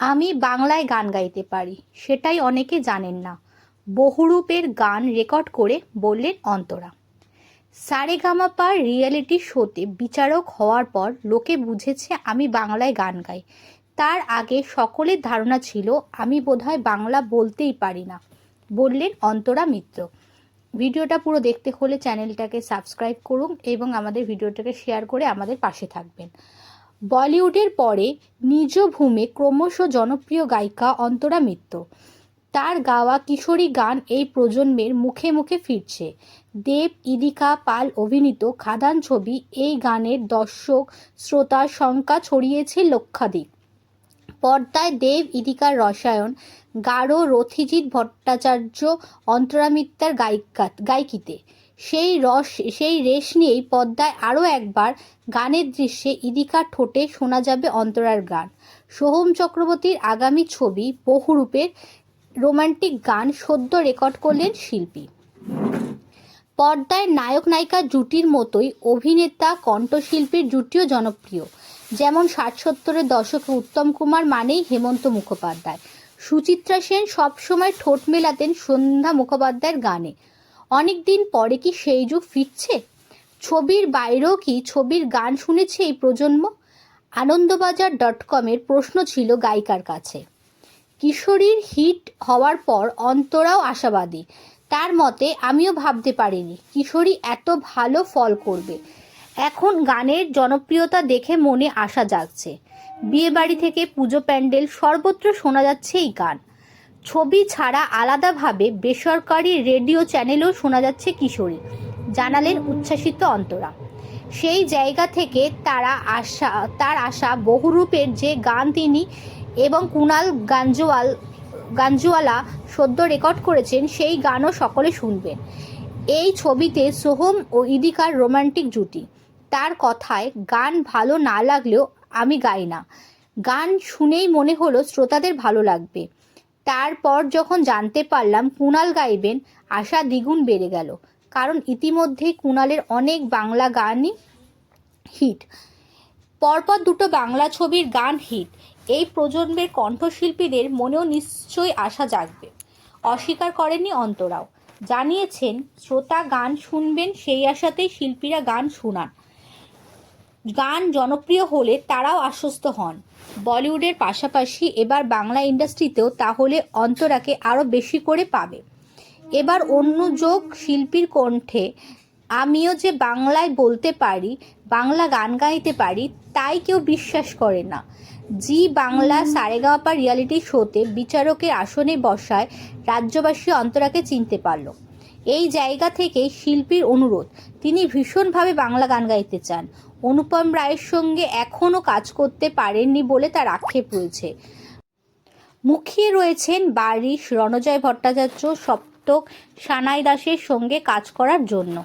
আমি বাংলায় গান গাইতে পারি, সেটাই অনেকে জানেন না। বহুরূপের গান রেকর্ড করে বললেন অন্তরা। সারেগামাপার রিয়েলিটি শোতে বিচারক হওয়ার পর লোকে বুঝেছে আমি বাংলায় গান গাই। তার আগে সকলের ধারণা ছিল, আমি বোধহয় বাংলা বলতেই পারি না, বললেন অন্তরা মিত্র। ভিডিওটা পুরো দেখতে হলে চ্যানেলটাকে সাবস্ক্রাইব করুন এবং আমাদের ভিডিওটাকে শেয়ার করে আমাদের পাশে থাকবেন। বলিউডের পরে নিজ ভূমে ক্রমশ জনপ্রিয় গায়িকা অন্তরা মিত্র তার গাওয়া কিশোরী গান এই প্রজন্মের মুখে মুখে ফিরছে। দেব, ইদিকা পাল অভিনীত খাদান ছবি এই গানের দর্শক, শ্রোতার সংখ্যা ছড়িয়েছে লক্ষাধিক। পর্দায় দেব ইদিকার রসায়ন গাঢ় রথিজিৎ ভট্টাচার্য অন্তরা মিত্তার গায়িকা, গায়কিতে। সেই রস, সেই রেশ নিয়েই পদ্মায় আরও একবার গানের দৃশ্যে ইদিকার ঠোঁটে শোনা যাবে অন্তরার গান। সোহম চক্রবর্তীর আগামী ছবি বহুরূপের রোমান্টিক গান সদ্য রেকর্ড করলেন শিল্পী। পর্দায় নায়ক নায়িকা জুটির মতোই অভিনেতা, কণ্ঠশিল্পীর জুটিও জনপ্রিয়। যেমন ষাট সত্তরের দশকে উত্তম কুমার মানেই হেমন্ত মুখোপাধ্যায়। সুচিত্রা সেন সবসময় ঠোঁট মেলাতেন সন্ধ্যা মুখোপাধ্যায়ের গানে। অনেক দিন পরে কি সেই যুগ ফিরছে? ছবির বাইরেও কি ছবির গান শুনেছে এই প্রজন্ম? আনন্দবাজার ডট কমের প্রশ্ন ছিল গায়িকার কাছে। কিশোরীর হিট হওয়ার পর অন্তরাও আশাবাদী। তার মতে, আমিও ভাবতে পারিনি, কিশোরী এত ভালো ফল করবে। এখন গানের জনপ্রিয়তা দেখে মনে আশা জাগছে। বিয়েবাড়ি থেকে পুজো প্যান্ডেল সর্বত্র শোনা যাচ্ছে এই গান। ছবি ছাড়া আলাদাভাবে বেসরকারি রেডিও চ্যানেলেও শোনা যাচ্ছে কিশোরী, জানালেন উচ্ছ্বাসিত অন্তরা। সেই জায়গা থেকে তারা আশা, তার আশা বহুরূপের যে গান তিনি এবং কুণাল গাঞ্জওয়াল গাঞ্জওয়ালা সদ্য রেকর্ড করেছেন, সেই গানও সকলে শুনবেন। এই ছবিতে সোহম ও ইদিকার রোমান্টিক জুটি। তার কথায় গান ভালো না লাগলেও আমি গাই না। গান শুনেই মনে হলো শ্রোতাদের ভালো লাগবে। তারপর যখন জানতে পারলাম কুণাল গাইবেন, আশা দ্বিগুণ বেড়ে গেল। কারণ ইতিমধ্যেই কুণালের অনেক বাংলা গানই হিট। পরপর দুটো বাংলা ছবির গান হিট। এই প্রজন্মের কণ্ঠশিল্পীদের মনেও নিশ্চয়ই আশা জাগবে। অস্বীকার করেননি অন্তরাও। জানিয়েছেন, শ্রোতা গান শুনবেন, সেই আশাতেই শিল্পীরা গান শোনান। গান জনপ্রিয় হলে তারাও আশ্বস্ত হন। বলিউডের পাশাপাশি এবার বাংলা ইন্ডাস্ট্রিতেও তাহলে অন্তরাকে আরও বেশি করে পাবে। এবার অন্য যোগ শিল্পীর কণ্ঠে, আমিও যে বাংলায় বলতে পারি, বাংলা গান গাইতে পারি, তাই কেউ বিশ্বাস করে না। জি বাংলা সারেগাপা রিয়ালিটি শোতে বিচারকের আসনে বসায় রাজ্যবাসী অন্তরাকে চিনতে পারল। এই জায়গা থেকে শিল্পীর অনুরোধ। তিনি ভীষণভাবে বাংলা গান গাইতে চান। অনুপম রায়ের সঙ্গে এখনও কাজ করতে পারেননি বলে তার আক্ষেপ রয়েছে। মুখিয়ে রয়েছেন বারিশ রণজয় ভট্টাচার্য, সপ্তক সানাই দাসের সঙ্গে কাজ করার জন্য।